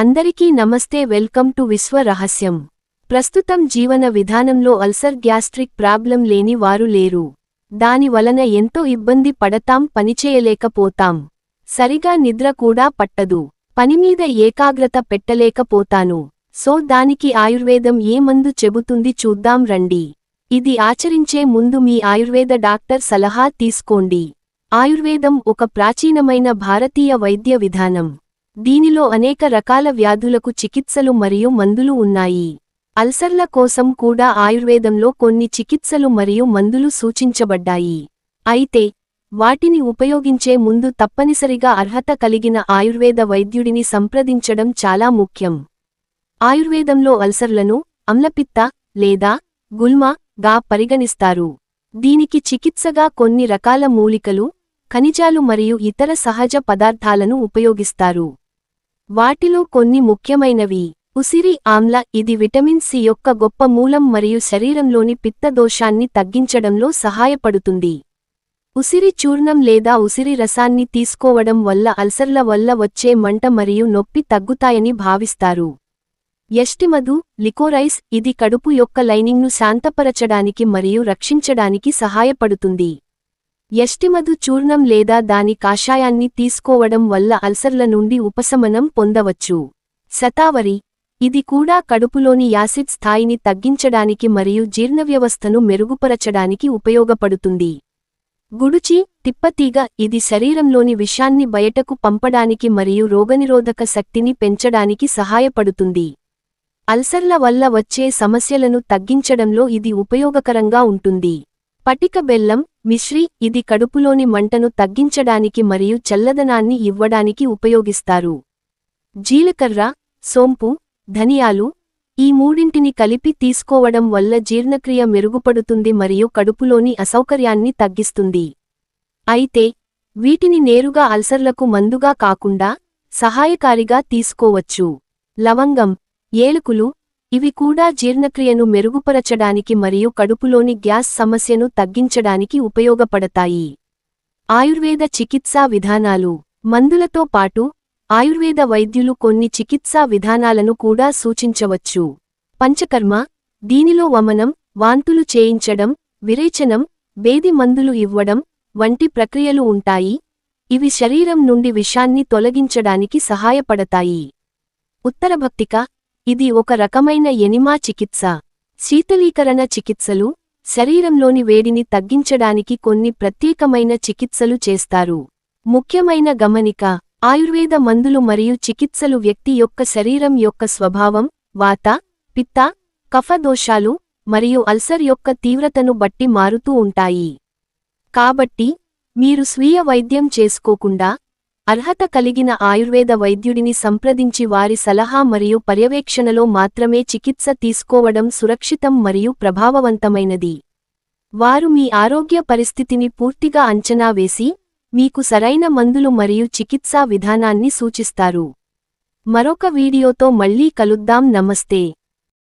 అందరికీ నమస్తే welcome to విశ్వ రహస్యం. ప్రస్తుతం జీవన విధానంలో అల్సర్ గ్యాస్ట్రిక్ ప్రాబ్లం లేని వారు లేరు. దాని వలన ఎంతో ఇబ్బంది పడతాం పనిచేయలేకపోతాం సరిగా నిద్ర కూడా పట్టదు. పనిమీద ఏకాగ్రత పెట్టలేకపోతాను. సో దానికి ఆయుర్వేదం ఏ మందు చెబుతుంది చూద్దాం రండి. ఇది ఆచరించే ముందు మీ ఆయుర్వేద డాక్టర్ సలహా తీసుకోండి. ఆయుర్వేదం ఒక ప్రాచీనమైన భారతీయ వైద్య విధానం. దీనిలో అనేక రకాల వ్యాధులకు చికిత్సలు మరియు మందులు ఉన్నాయి. అల్సర్ల కోసం కూడా ఆయుర్వేదంలో కొన్ని చికిత్సలు మరియు మందులు సూచించబడ్డాయి. అయితే వాటిని ఉపయోగించే ముందు తప్పనిసరిగా అర్హత కలిగిన ఆయుర్వేద వైద్యుడిని సంప్రదించడం చాలా ముఖ్యం. ఆయుర్వేదంలో అల్సర్లను అమ్లపిత్త లేదా గుల్మ గా పరిగణిస్తారు. దీనికి చికిత్సగా కొన్ని రకాల మూలికలు ఖనిజాలు మరియు ఇతర సహజ పదార్థాలను ఉపయోగిస్తారు. వాటిలో కొన్ని ముఖ్యమైనవి. ఉసిరి ఆమ్ల ఇది విటమిన్ సి యొక్క గొప్ప మూలం మరియు శరీరంలోని పిత్తదోషాన్ని తగ్గించడంలో సహాయపడుతుంది. ఉసిరి చూర్ణం లేదా ఉసిరి రసాన్ని తీసుకోవడం వల్ల అల్సర్ల వల్ల వచ్చే మంట మరియు నొప్పి తగ్గుతాయని భావిస్తారు. ఎస్టిమధు లికోరైస్ ఇది కడుపు యొక్క లైనింగ్ను శాంతపరచడానికి మరియు రక్షించడానికి సహాయపడుతుంది. ఎస్టిమధు చూర్ణం లేదా దాని కాషాయాన్ని తీసుకోవడం వల్ల అల్సర్ల నుండి ఉపశమనం పొందవచ్చు. శతావరి. ఇది కూడా కడుపులోని యాసిడ్ స్థాయిని తగ్గించడానికి మరియు జీర్ణవ్యవస్థను మెరుగుపరచడానికి ఉపయోగపడుతుంది. గుడుచి తిప్పతీగ ఇది శరీరంలోని విషాన్ని బయటకు పంపడానికి మరియు రోగనిరోధక శక్తిని పెంచడానికి సహాయపడుతుంది. అల్సర్ల వల్ల వచ్చే సమస్యలను తగ్గించడంలో ఇది ఉపయోగకరంగా ఉంటుంది. పటిక బెల్లం మిశ్రి ఇది కడుపులోని మంటను తగ్గించడానికి మరియు చల్లదనాన్ని ఇవ్వడానికి ఉపయోగిస్తారు. జీలకర్ర సోంపు ధనియాలు ఈ మూడింటిని కలిపి తీసుకోవడం వల్ల జీర్ణక్రియ మెరుగుపడుతుంది మరియు కడుపులోని అసౌకర్యాన్ని తగ్గిస్తుంది. అయితే వీటిని నేరుగా అల్సర్లకు మందుగా కాకుండా సహాయకారిగా తీసుకోవచ్చు. లవంగం ఏలుకులు ఇవి కూడా జీర్ణక్రియను మెరుగుపరచడానికి మరియు కడుపులోని గ్యాస్ సమస్యను తగ్గించడానికి ఉపయోగపడతాయి. ఆయుర్వేద చికిత్సా విధానాలు. మందులతో పాటు ఆయుర్వేద వైద్యులు కొన్ని చికిత్సా విధానాలను కూడా సూచించవచ్చు. పంచకర్మ దీనిలో వమనం వాంతులు చేయించడం విరేచనం వేది మందులు ఇవ్వడం వంటి ప్రక్రియలు ఉంటాయి. ఇవి శరీరం నుండి విషాన్ని తొలగించడానికి సహాయపడతాయి. ఉత్తరభక్తిక ఇది ఒక రకమైన ఎనిమా చికిత్స. శీతలీకరణ చికిత్సలు శరీరంలోని వేడిని తగ్గించడానికి కొన్ని ప్రత్యేకమైన చికిత్సలు చేస్తారు. ముఖ్యమైన గమనిక ఆయుర్వేద మందులు మరియు చికిత్సలు వ్యక్తి యొక్క శరీరం యొక్క స్వభావం వాత పిత్త కఫ దోషాలు మరియు అల్సర్ యొక్క తీవ్రతను బట్టి మారుతూ ఉంటాయి. కాబట్టి మీరు స్వీయ వైద్యం చేసుకోకుండా అర్హత కలిగిన ఆయుర్వేద వైద్యుడిని సంప్రదించి వారి సలహా మరియు పర్యవేక్షణలో మాత్రమే చికిత్స తీసుకోవడం సురక్షితం మరియు ప్రభావవంతమైనది. వారు మీ ఆరోగ్య పరిస్థితిని పూర్తిగా అంచనా వేసి మీకు సరైన మందులు మరియు చికిత్సా విధానాన్ని సూచిస్తారు. మరొక వీడియోతో మళ్ళీ కలుద్దాం. నమస్తే.